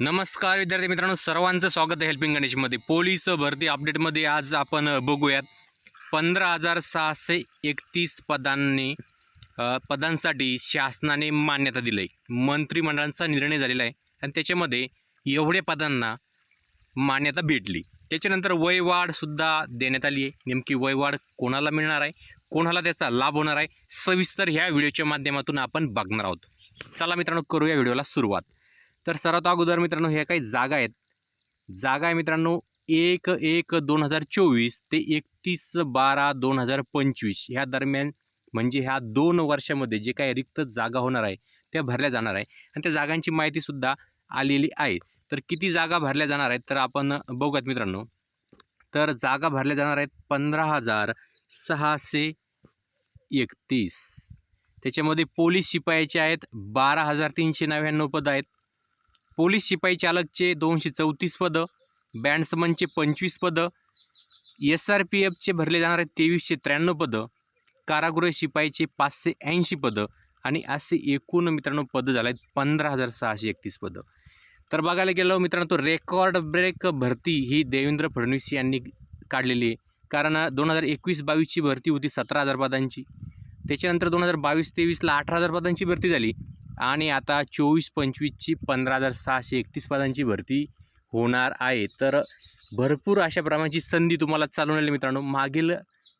नमस्कार विद्यार्थी मित्रांनो. सर्वांचं स्वागत आहे हेल्पिंग गणेशमध्ये पोलीस भरती अपडेटमध्ये आज आपण बघूयात. पंधरा हजार सहाशे एकतीस पदांनी पदांसाठी शासनाने मान्यता दिली आहे मंत्रिमंडळाचा निर्णय झालेला आहे. आणि त्याच्यामध्ये एवढ्या पदांना मान्यता भेटली. त्याच्यानंतर वयवाढसुद्धा देण्यात आली आहे. नेमकी वयवाढ कोणाला मिळणार आहे? कोणाला त्याचा लाभ होणार आहे? सविस्तर ह्या व्हिडिओच्या माध्यमातून आपण बघणार आहोत. चला मित्रांनो करूया व्हिडिओला सुरुवात. तर सर्वात अगोदर मित्रांनो ह्या काही जागा आहेत. जागा आहे मित्रांनो एक एक दोन हजार चोवीस ते एकतीस बारा दोन हजार पंचवीस. ह्या दरम्यान म्हणजे ह्या दोन वर्षामध्ये जे काही रिक्त जागा होणार आहे त्या भरल्या जाणार आहे. आणि त्या जागांची माहितीसुद्धा आलेली आहे. तर किती जागा भरल्या जाणार आहेत तर आपण बघूयात मित्रांनो. तर जागा भरल्या जाणार आहेत पंधरा हजार सहाशे एकतीस. त्याच्यामध्ये पोलीस शिपायाचे आहेत बारा हजार तीनशे नव्याण्णव पद आहेत. पोलीस शिपाई चालकचे दोनशे चौतीस पदं बँड्समनचे पंचवीस पदं एस आर पी एफचे भरले जाणारे तेवीसशे त्र्याण्णव पदं कारागृह शिपाईचे पाचशे ऐंशी पदं आणि असे एकूण मित्रांनो पदं झाले आहेत पंधरा हजार सहाशे एकतीस पदं. तर बघायला गेलो मित्रांनो तो रेकॉर्ड ब्रेक भरती ही देवेंद्र फडणवीस यांनी काढलेली आहे. कारण दोन हजार एकवीस बावीसची भरती होती सतरा हजार पदांची. त्याच्यानंतर दोन हजार बावीस तेवीसला अठरा हजार पदांची भरती झाली. आणि आता चोवीस पंचवीसची पंधरा हजार सहाशे एकतीस पदांची भरती होणार आहे. तर भरपूर अशा प्रमाणाची संधी तुम्हाला चालून आली मित्रांनो. मागील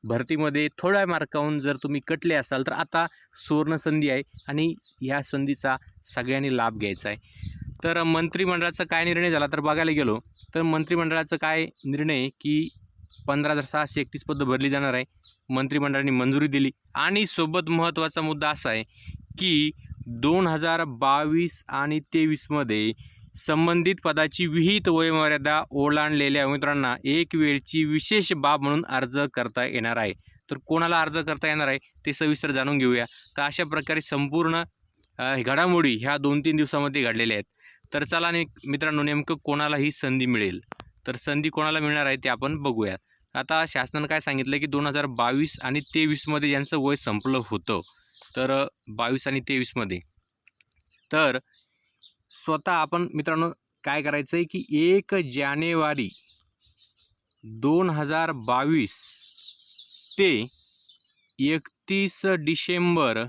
भरतीमध्ये थोड्या मार्काहून जर तुम्ही कटले असाल तर आता सुवर्ण संधी आहे आणि या संधीचा सगळ्यांनी लाभ घ्यायचा आहे. तर मंत्रिमंडळाचा काय निर्णय झाला तर बघायला गेलो तर मंत्रिमंडळाचा काय निर्णय की पंधरा हजार सहाशे एकतीस पदं भरली जाणार आहे. मंत्रिमंडळाने मंजुरी दिली. आणि सोबत महत्त्वाचा मुद्दा असा आहे की दोन हजार बावीस आणि तेवीसमध्ये संबंधित पदाची विहित वयमर्यादा ओलांडलेल्या उमेदवारांना एक वेळची विशेष बाब म्हणून अर्ज करता येणार आहे. तर कोणाला अर्ज करता येणार आहे ते सविस्तर जाणून घेऊया. तर अशा प्रकारे संपूर्ण घडामोडी ह्या दोन तीन दिवसामध्ये घडलेल्या आहेत. तर चला ने मित्रांनो नेमकं कोणाला ही संधी मिळेल? तर संधी कोणाला मिळणार आहे ते आपण बघूया. आता शासनानं काय सांगितलं की दोन हजार बावीस आणि तेवीसमध्ये ज्यांचं वय संपलं होतं तर बावीस आणि तेवीसमध्ये तर स्वतः आपण मित्रांनो काय करायचं आहे की एक जानेवारी दोन हजार बावीस ते एकतीस डिसेंबर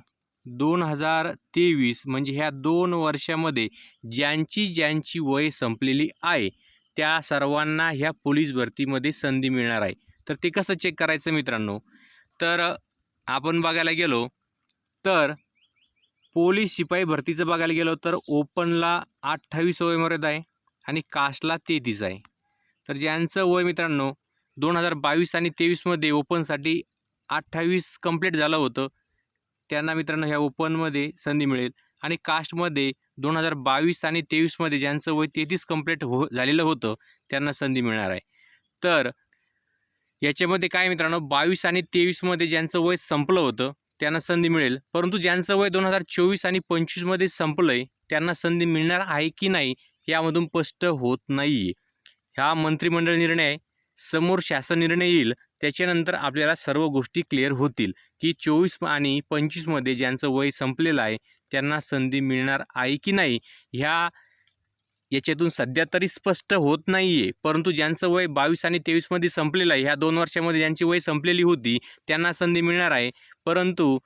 दोन हजार तेवीस म्हणजे ह्या दोन वर्षामध्ये ज्यांची ज्यांची वय संपलेली आहे त्या सर्वांना ह्या पोलीस भरतीमध्ये संधी मिळणार आहे. तर ते कसं चेक करायचं मित्रांनो? तर आपण बघायला गेलो तर पोलीस शिपाई भरतीचं बघायला गेलो तर ओपनला अठ्ठावीस वयमर्यादा आहे आणि कास्टला तेहतीस आहे. तर ज्यांचं वय मित्रांनो दोन हजार बावीस आणि तेवीसमध्ये ओपनसाठी अठ्ठावीस कंप्लीट झालं होतं त्यांना मित्रांनो ह्या ओपनमध्ये संधी मिळेल. आणि कास्टमध्ये दोन हजार बावीस आणि तेवीसमध्ये ज्यांचं वय तेहतीस कंप्लीट हो झालेलं होतं त्यांना संधी मिळणार आहे. तर याच्यामध्ये काय मित्रांनो बावीस आणि तेवीसमध्ये ज्यांचं वय संपलं होतं त्यांना संधी मिळेल. परंतु ज्यांचं वय दोन हजार चोवीस आणि पंचवीसमध्ये संपलं आहे त्यांना संधी मिळणार आहे की नाही यामधून स्पष्ट होत नाही आहे ह्या मंत्रिमंडळ निर्णय समोर शासन निर्णय येईल. त्याच्यानंतर आपल्याला सर्व गोष्टी क्लिअर होतील. की चोवीस आणि पंचवीसमध्ये ज्यांचं वय संपलेलं आहे त्यांना संधी मिळणार आहे की नाही ह्या याच्यातून सध्या तरी स्पष्ट होत नाही आहे परंतु ज्यांचं वय बावीस आणि तेवीसमध्ये संपलेलं आहे ह्या दोन वर्षामध्ये ज्यांची वय संपलेली होती त्यांना संधी मिळणार आहे. परंतु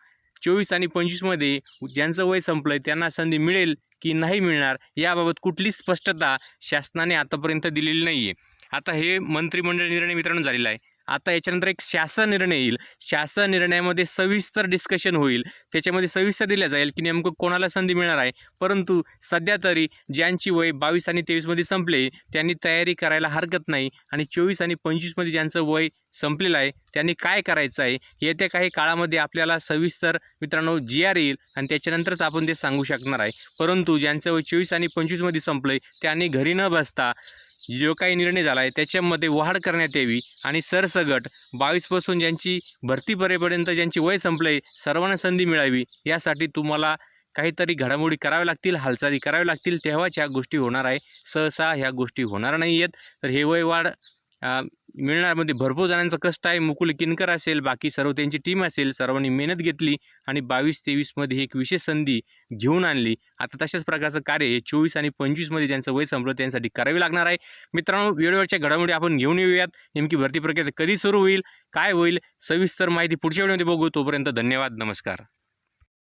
चोवीस आणि पंचवीसमध्ये ज्यांचं वय संपलं आहे त्यांना संधी मिळेल की नाही मिळणार याबाबत कुठलीच स्पष्टता शासनाने आतापर्यंत दिलेली नाही आहे आता हे मंत्रिमंडळ निर्णय मित्रांनो झालेला आहे. आता याच्यानंतर एक शासन निर्णय येईल. शासन निर्णयामध्ये सविस्तर डिस्कशन होईल. त्याच्यामध्ये सविस्तर दिल्या जाईल की नेमकं कोणाला संधी मिळणार आहे. परंतु सध्या तरी ज्यांची वय बावीस आणि तेवीसमध्ये संपले त्यांनी तयारी करायला हरकत नाही आणि चोवीस आणि पंचवीसमध्ये ज्यांचं वय संपलेलं आहे त्यांनी काय करायचं आहे? येत्या काही काळामध्ये आपल्याला सविस्तर मित्रांनो जी आर येईल आणि त्याच्यानंतरच आपण ते सांगू शकणार आहे. परंतु ज्यांचं वय चोवीस आणि पंचवीसमध्ये संपलं आहे त्यांनी घरी न बसता जो काही निर्णय झाला आहे त्याच्यामध्ये वाढ करण्यात यावी आणि सरसगट बावीसपासून ज्यांची भरतीपर्यंत ज्यांची वय संपले सर्वांना संधी मिळावी यासाठी तुम्हाला काहीतरी घडामोडी कराव्या लागतील हालचाली कराव्या लागतील तेव्हाच ह्या गोष्टी होणार आहे. सहसा ह्या गोष्टी होणार नाही आहेत तर हे वय मिळणारमध्ये भरपूर जणांचं कष्ट आहे. मुकुल किनकर असेल बाकी सर्व त्यांची टीम असेल. सर्वांनी मेहनत घेतली आणि बावीस तेवीसमध्ये एक विशेष संधी घेऊन आणली. आता तशाच प्रकारचं कार्य हे चोवीस आणि पंचवीसमध्ये ज्यांचं वय संपलं त्यांसाठी करावी लागणार आहे. मित्रांनो वेळेवरच्या घडामोडी आपण घेऊन येऊयात. नेमकी भरती प्रक्रिया कधी सुरू होईल? काय होईल? सविस्तर माहिती पुढच्या वेळेमध्ये बघू. तोपर्यंत धन्यवाद. नमस्कार.